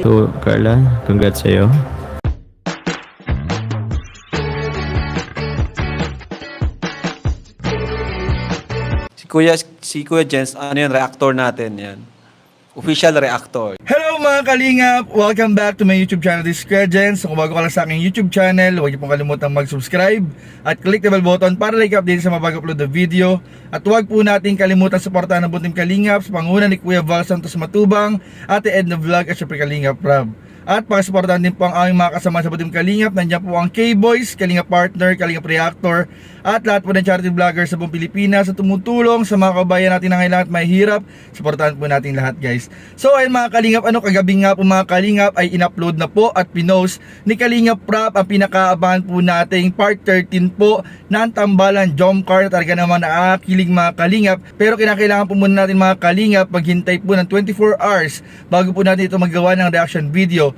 So, Carla, congrats sa'yo. Si Kuya, si Kuya Jens, ano yun, reactor natin yan. Official reactor. Hello mga kalingap! Welcome back to my YouTube channel, this Jens. Kung bago ka lang sa aking YouTube channel, huwag niyo pong kalimutang mag-subscribe at click the bell button para like update sa mga bago upload na video. At huwag po natin kalimutan suportahan ang Buntim Kalingap sa panguna ni Kuya Val Santos Matubang, Ate Edna Vlog at syempre Kalingap Rob. At pakisuportahan din po ang aming mga kasama sa Buntim Kalingap. Nandiyan po ang K-Boys, Kalingap Partner, Kalingap Reactor, at lahat po ng charity vloggers sa buong Pilipinas sa tumutulong sa mga kabayan natin na kailangan at may hirap. Suportahan po natin lahat guys. So ayun mga Kalingap, ano kagabi nga po mga Kalingap ay in-upload na po at pinost ni Kalingap Prop ang pinakaabahan po nating part 13 po ng tambalan Jom Car talaga naman nakakilig mga Kalingap. Pero kinakailangan po muna natin mga Kalingap maghintay po ng 24 hours bago po natin ito magawa ng reaction video.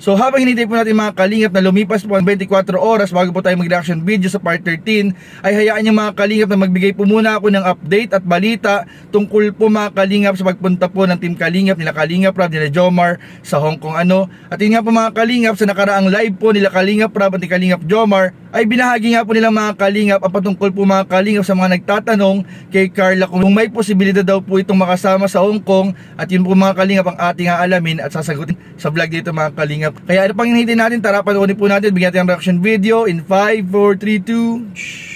So habang hinintay po natin mga kalingap na lumipas po ang 24 oras bago po tayo mag-reaction video sa part 13 ay hayaan niyo mga kalingap na magbigay po muna ako ng update at balita tungkol po mga kalingap sa pagpunta po ng team kalingap nila Kalingap Rob nila Jomar sa Hong Kong ano. At yun nga po mga kalingap sa nakaraang live po nila Kalingap Rob at Kalingap Jomar ay binahagi nga po nila mga kalingap ang patungkol po mga kalingap sa mga nagtatanong kay Carla kung may posibilidad daw po itong makasama sa Hong Kong at yun po mga kalingap ang ating aalamin at sasagutin sa vlog dito mga kalingap. Kaya ano pang hinihintay natin, tara panoorin po natin, bigyan natin ang reaction video in 5, 4, 3, 2,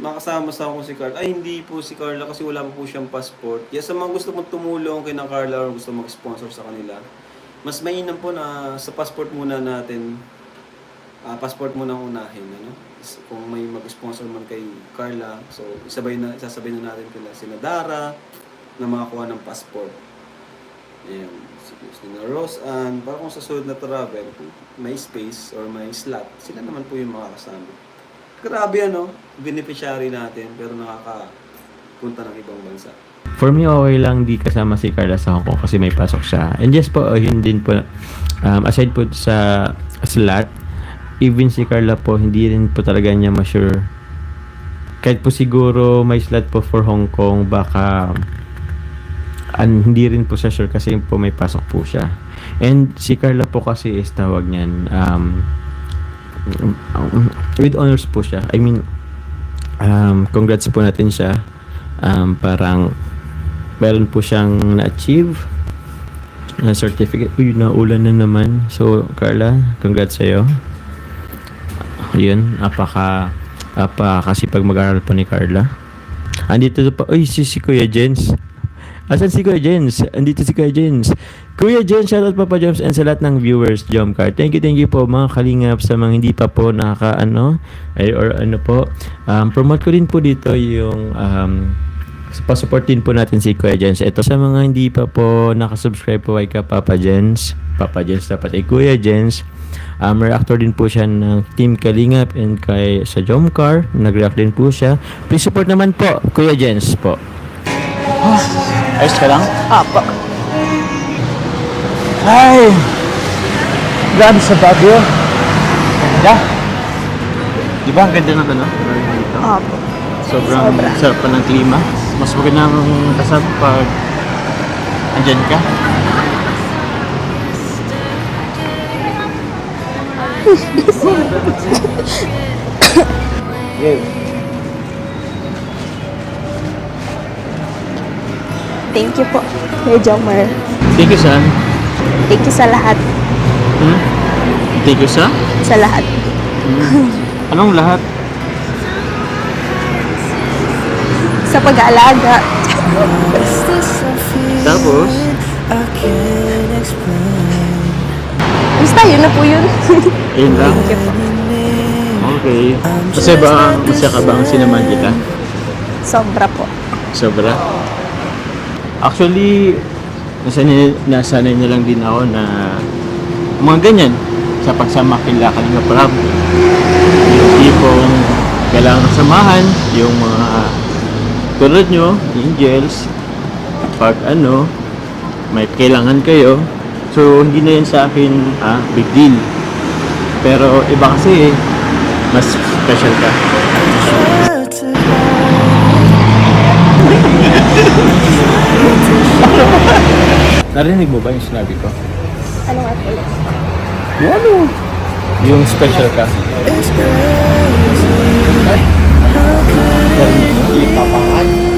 Makasama sa ako si Carla. Ay, hindi po si Carla kasi wala po siyang passport. Yes, sa mga gusto mong tumulong kay na Carla or gusto mag-sponsor sa kanila, mas mainam po na sa passport muna natin, ah passport muna unahin. Ano? Kung may mag-sponsor man kay Carla, so isabay na, isasabay na natin kila sina Dara na makakuha ng passport. Ayan. Si Christina Rose and para kung sa sunod na travel, may space or may slot, sila naman po yung makakasama. Grabe ano, beneficiary natin pero nakakapunta ng ibang bansa. For me, okay lang di kasama si Carla sa Hong Kong kasi may pasok siya. And yes po, yun din po, um, aside po sa slot, even si Carla po, hindi rin po talaga niya ma-sure. Kahit po siguro may slot po for Hong Kong, baka an, hindi rin po siya sure kasi po may pasok po siya. And si Carla po kasi is tawag niyan, um, with honors po siya. I mean, um, congrats po natin siya. Um, parang meron po siyang na-achieve na certificate. Uy, naulan na naman. So, Carla, congrats sa'yo. Yun, apaka, apakasipag mag-aral po ni Carla. Andito pa, uy, si, si Kuya Jens. Asan si Kuya Jens? Andito si Kuya Jens. Kuya Jens, shoutout pa pa Joms and sa lahat ng viewers, Jomcar. Thank you, thank you po mga kalingap sa mga hindi pa po nakaka ano, ay, or ano po. Um, promote ko din po dito yung um, pa-support din po natin si Kuya Jens. Ito sa mga hindi pa po nakasubscribe po kay ka Papa Jens. Papa Jens dapat ay Kuya Jens. Um, reactor din po siya ng Team Kalingap and kay sa Jomcar. Nag-react din po siya. Please support naman po, Kuya Jens po. Ayos ka lang? Apa. Ay! Grabe sa Baguio. Yeah. Di ba ang ganda ng ano? Opo. Sobrang sarap pa ng klima. Mas maganda ang kasab pag andyan ka. yeah. Thank you po, Kuya Jomar. Thank you, son. Thank you sa lahat. Hmm? Thank you, sa? Sa lahat. Anong lahat? Sa pag-aalaga. Tapos? Basta, yun na po yun. Ayun lang. Thank you po. Okay. Kasi ba, masaya ka ba ang sinamahan kita? Sobra po. Sobra. Actually, nasanay, nasanay na lang din ako na mga ganyan sa pagsama kila Kalinga Prab. Yung tipong kailangan samahan, yung mga tulad nyo, angels, pag ano, may kailangan kayo. So, hindi na yun sa akin, ah, big deal. Pero iba kasi, mas special ka. Narinig mo ba yung sinabi ko? Anong at ulit? Ano? Yung special ka. Pero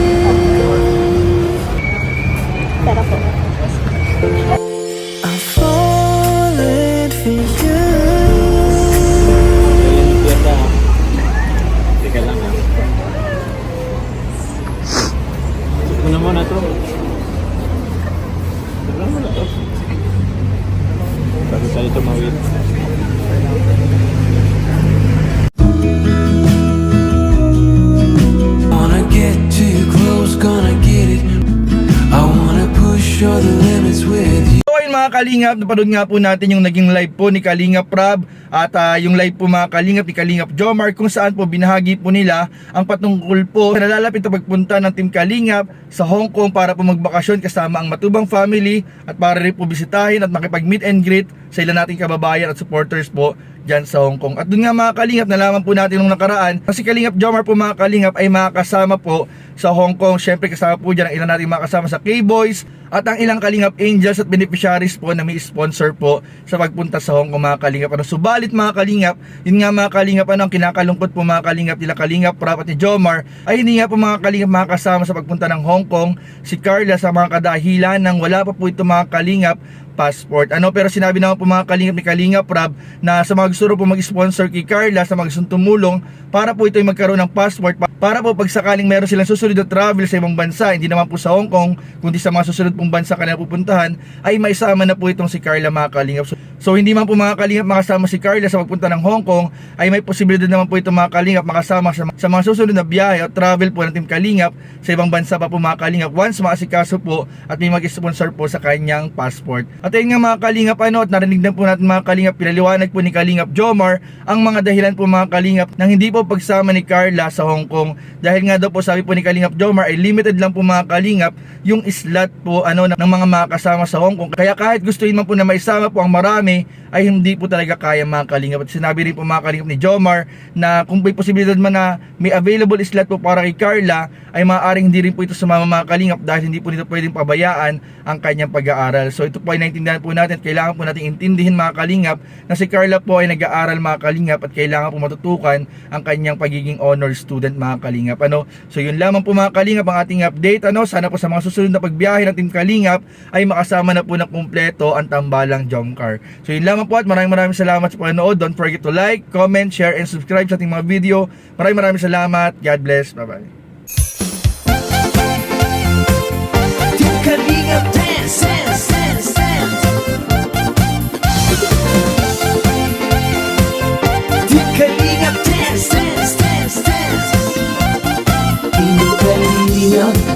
mga Kalingap, napanood nga po natin yung naging live po ni Kalingap Rob at ah, yung live po mga Kalingap ni Kalingap Jomar kung saan po binahagi po nila ang patungkol po na nalalapit na pagpunta ng Team Kalingap sa Hong Kong para po magbakasyon kasama ang Matubang family at para rin po bisitahin at makipag meet and greet sa ilan nating kababayan at supporters po dyan sa Hong Kong. At dun nga mga Kalingap, nalaman po natin nung nakaraan na si Kalingap Jomar po mga Kalingap ay makakasama po sa Hong Kong. Siyempre kasama po dyan ang ilan nating makasama sa K-Boys at ang ilang Kalingap Angels at beneficiaries po na may sponsor po sa pagpunta sa Hong Kong mga Kalingap. Ano, subalit mga Kalingap, yun nga mga Kalingap, ano, ang kinakalungkot po mga Kalingap nila Kalingap, Prap at ni Jomar ay hindi nga po mga Kalingap makakasama sa pagpunta ng Hong Kong si Carla sa mga kadahilan ng wala pa po ito mga Kalingap passport. Ano pero sinabi naman po mga kalingap ni Kalingap Rob na sa mga gusto po mag-sponsor kay Carla sa mga gustong tumulong para po ito ay magkaroon ng passport pa- para po pag sakaling meron silang susunod na travel sa ibang bansa, hindi naman po sa Hong Kong, kundi sa mga susunod pong bansa kanila pupuntahan, ay maisama na po itong si Carla mga kalingap. So, so hindi man po mga kalingap makasama si Carla sa pagpunta ng Hong Kong, ay may posibilidad naman po itong mga kalingap makasama sa, sa mga susunod na biyahe o travel po ng Team Kalingap sa ibang bansa pa po mga kalingap once maasikaso po at may mag-sponsor po sa kanyang passport. At ayun nga mga kalingap ano at narinig na po natin mga kalingap pinaliwanag po ni Kalingap Jomar ang mga dahilan po mga kalingap ng hindi po pagsama ni Carla sa Hong Kong dahil nga daw po sabi po ni Kalingap Jomar ay limited lang po mga kalingap yung slot po ano ng mga makakasama sa Hong Kong. Kaya kahit gustuin man po na maisama po ang marami ay hindi po talaga kaya mga kalingap. At sinabi rin po mga kalingap ni Jomar na kung may posibilidad man na may available slot po para kay Carla ay maaaring hindi rin po ito sumama mga kalingap dahil hindi po nito pwedeng pabayaan ang kanyang pag-aaral. So ito po ay naintindihan po natin at kailangan po natin intindihin mga kalingap na si Carla po ay nag-aaral mga kalingap at kailangan po matutukan ang kanyang pagiging honor student mga kalingap ano? So yun lamang po mga kalingap ang ating update ano? Sana po sa mga susunod na pagbiyahe ng Team Kalingap ay makasama na po ng kumpleto ang tambalang Jomcar so yun lamang po at maraming maraming salamat sa panonood don't forget to like, comment, share and subscribe sa ating mga video. Maraming maraming salamat. God bless. Bye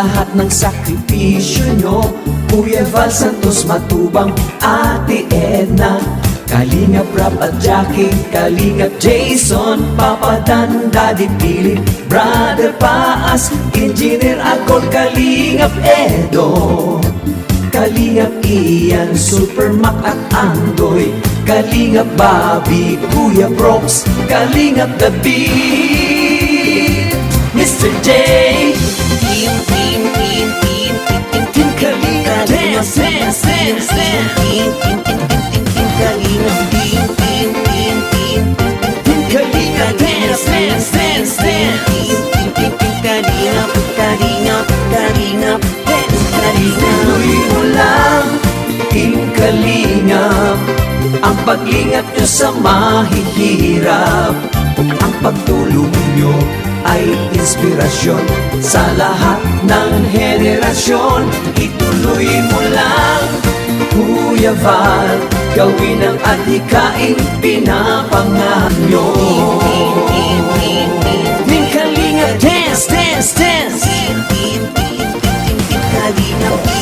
lahat ng sakripisyo nyo. Kuya Val Santos Matubang, Ate Edna. Kalingap Rap at Jackie, Kalingap Jason Papa Dan, Daddy Pili, Brother Paas Engineer Akol, Kalingap Edo. Kalingap Ian, Super Mac at Andoy. Kalingap Bobby, Kuya Brox Kalingap The Beat Mr. J Slam, slam, slam In, in, in, in, in, in Kalina In, in, in, in Kalina Dance, dance, dance, dance Ang pag-ingat nyo sa mahihirap Ang pagtulong nyo ay inspirasyon sa lahat ng henerasyon. Ituloy Sandoval Gawin ang adhikain pinapanganyo Ning Kalinga dance, dance, dance Kalinga dance